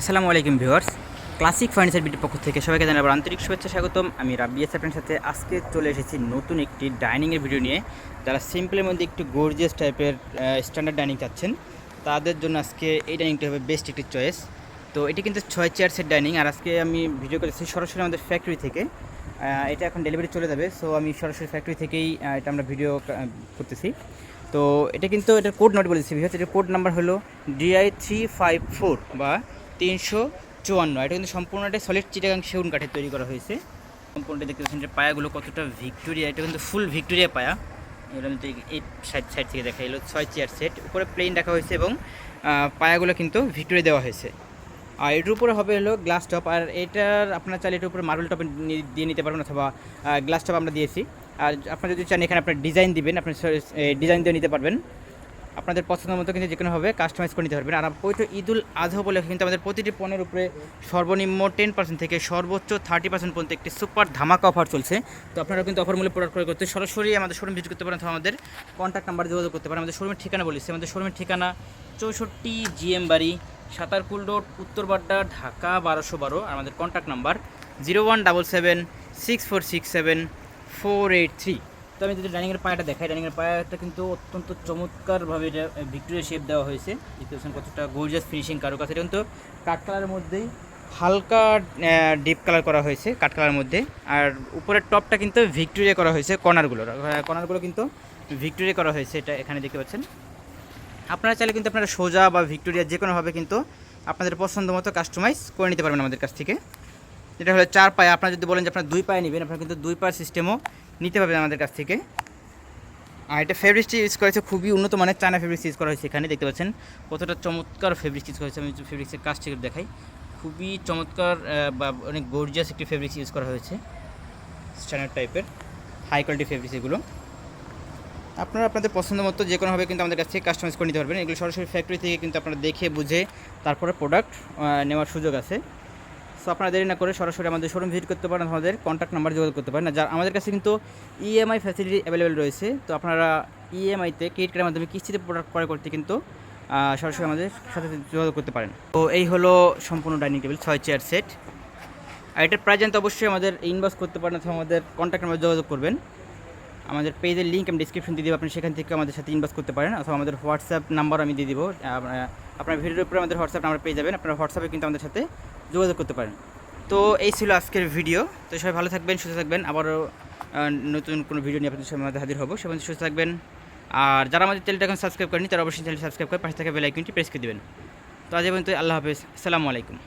আসসালামু আলাইকুম viewers. Classic furniture বিটির পক্ষ থেকে সবাইকে জানাবার আন্তরিক শুভেচ্ছা, স্বাগতম। আমি রাব্বিয়া আপনার সাথে আজকে চলে এসেছি নতুন একটি ডাইনিংয়ের ভিডিও নিয়ে। যারা সিম্পলের মধ্যে একটু গর্জিয়াস টাইপের স্ট্যান্ডার্ড ডাইনিং চাচ্ছেন, তাদের জন্য আজকে এই ডাইনিংটা হবে বেস্ট একটি চয়েস তো এটি কিন্তু ছয় চেয়ার সেট ডাইনিং আর আজকে আমি ভিডিও করেছি সরাসরি আমাদের ফ্যাক্টরি থেকে। এটা এখন ডেলিভারি চলে যাবে সো আমি সরাসরি ফ্যাক্টরি থেকেই এটা আমরা ভিডিও করতেছি। তো এটা কিন্তু এটা কোড নোট বলেছি বিহার এটার কোড নাম্বার হলো ডিআই থ্রি ফাইভ ফোর বা তিনশো চুয়ান্ন। এটা কিন্তু সম্পূর্ণটাই সলিড চিটাগাং সেগুন কাঠে তৈরি করা হয়েছে। সম্পূর্ণটা দেখতে পাচ্ছেন যে পায়াগুলো কতটা ভিক্টোরিয়া, এটা কিন্তু ফুল ভিক্টোরিয়া পায়া। এগুলো কিন্তু এই- সাইড সাইড থেকে দেখা এলো ছয় চেয়ার সেট উপরে প্লেন রাখা হয়েছে এবং পায়াগুলো কিন্তু ভিক্টোরিয়া দেওয়া হয়েছে। আর এটার উপরে হবে হলো গ্লাস টপ আর এটার আপনার চাইলে এটার উপরে মার্বেল টপ দিয়ে নিতে পারবেন অথবা গ্লাস টপ আমরা দিয়েছি। আর আপনারা যদি চান এখানে আপনার ডিজাইন দিবেন, আপনি ডিজাইন দিয়ে নিতে পারবেন। আপনাদের পছন্দ মতো কিন্তু যে কোনোভাবে কাস্টমাইজ করে নিতে পারবেন। আর পবিত্র ঈদুল আজহা বলে কিন্তু আমাদের প্রতিটি পণ্যের উপরে সর্বনিম্ন টেন পার্সেন্ট থেকে সর্বোচ্চ থার্টি পার্সেন্ট পর্যন্ত একটি সুপার ধামাকা অফার চলছে। তো আপনারা কিন্তু অফার মূল্যে প্রোডাক্ট ক্রয় করতে সরাসরি আমাদের শোরুম ভিজিট করতে পারেন অথবা আমাদের কন্ট্যাক্ট নাম্বার যোগাযোগ করতে পারেন। আমাদের শোরুমের ঠিকানা বলেছি। আমাদের শোরুমের ঠিকানা চৌষট্টি জিএম বাড়ি, সাতারকুল রোড, উত্তরবাড্ডা, ঢাকা বারোশো বারো। আর আমাদের contact number zero one double seven six four six seven four eight three তো আমি যদি ডাইনিংয়ের পায়াটা দেখাই ডাইনিংয়ের পায়াটা কিন্তু অত্যন্ত চমৎকারভাবে এটা ভিক্টোরিয়া শেপ দেওয়া হয়েছে। দেখতে কতটা গোর্জাস ফিনিশিং কারও কাছে কিন্তু কাঠ কালারের মধ্যেই হালকা ডিপ কালার করা হয়েছে কাঠ কালারের মধ্যে। আর উপরের টপটা কিন্তু ভিক্টোরিয়া করা হয়েছে কর্নারগুলো কর্নারগুলো কিন্তু ভিক্টোরিয়া করা হয়েছে, এটা এখানে দেখতে পাচ্ছেন। আপনারা চাইলে কিন্তু আপনারা সোজা বা ভিক্টোরিয়া যে কোনোভাবে কিন্তু আপনাদের পছন্দ মতো কাস্টমাইজ করে নিতে পারবেন আমাদের কাছ থেকে। যেটা হলো চার পায়ে, আপনারা যদি বলেন যে আপনার দুই পায়ে নেবেন, আপনারা কিন্তু দুই পায়ের সিস্টেমও নিতে পারবেন আমাদের কাছ থেকে। আর এটা ফেব্রিক্সটি ইউজ করেছে খুবই উন্নত মানের চায়না ফেব্রিক্স ইউজ করা হয়েছে এখানে, দেখতে পাচ্ছেন। কতটা চমৎকার ফেব্রিক্স ইউজ করেছে আমি ফেব্রিক্সের কাজ থেকে দেখাই। খুবই চমৎকার বা অনেক গর্জিয়াস একটি ফেব্রিক্স ইউজ করা হয়েছে স্ট্যান্ডার্ড টাইপের হাই কোয়ালিটি ফেব্রিক্স এগুলো আপনারা আপনাদের পছন্দ মতো যে কোনোভাবে কিন্তু আমাদের কাছ থেকে কাস্টমাইজ করে নিতে পারবেন। এগুলো সরাসরি ফ্যাক্টরি থেকে কিন্তু আপনারা দেখে, বুঝে, তারপরে প্রোডাক্ট নেওয়ার সুযোগ আছে। সো আপনারা দেরি না করে সরাসরি আমাদের শোরুম ভিজিট করতে পারেন, আমাদের কন্ট্যাক্ট নাম্বার যোগাযোগ করতে পারেন। যার আমাদের কাছে কিন্তু ইএমআই ফ্যাসিলিটি অ্যাভেলেবেল রয়েছে। তো আপনারা ইএমআইতে ক্রেডিট কার্ডের মাধ্যমে কিস্তিতে প্রোডাক্ট ক্রয় করতে কিন্তু সরাসরি আমাদের সাথে যোগাযোগ করতে পারেন। তো এই হলো সম্পূর্ণ ডাইনিং টেবিল ছয় চেয়ার সেট আর এটার প্রাইস জানতে অবশ্যই আমাদের ইনবক্স করতে পারেন অথবা আমাদের কন্ট্যাক্ট নাম্বার যোগাযোগ করবেন। আমাদের পেজের লিঙ্ক আমি ডিসক্রিপশন দিয়ে দিব, আপনি সেখান থেকে আমাদের সাথে ইনভেস্ট করতে পারেন, অথবা আমাদের হোয়াটসঅ্যাপ নাম্বার আমি দিয়ে দিব। আপ- আপনার ভিডিওর উপরে আমাদের হোয়াটসঅ্যাপ নাম্বার পেয়ে যাবেন, আপনারা হোয়াটসঅ্যাপে কিন্তু আমাদের সাথে যোগাযোগ করতে পারেন। তো এই ছিল আজকের ভিডিও তো সবাই ভালো থাকবেন, সুস্থ থাকবেন। আবারও নতুন কোনো ভিডিও নিয়ে আপনাদের সামনে হাজির হব। সে সুস্থ থাকবেন। আর যারা আমাদের চ্যানেলটা এখন সাবস্ক্রাইব করেনি তারা অবশ্যই চ্যানেল সাবস্ক্রাইব করে পাশে থাকা বেল আইকনটি প্রেস করে দেবেন। তো আজ পর্যন্ত আল্লাহ হাফেজ। আসসালামু আলাইকুম।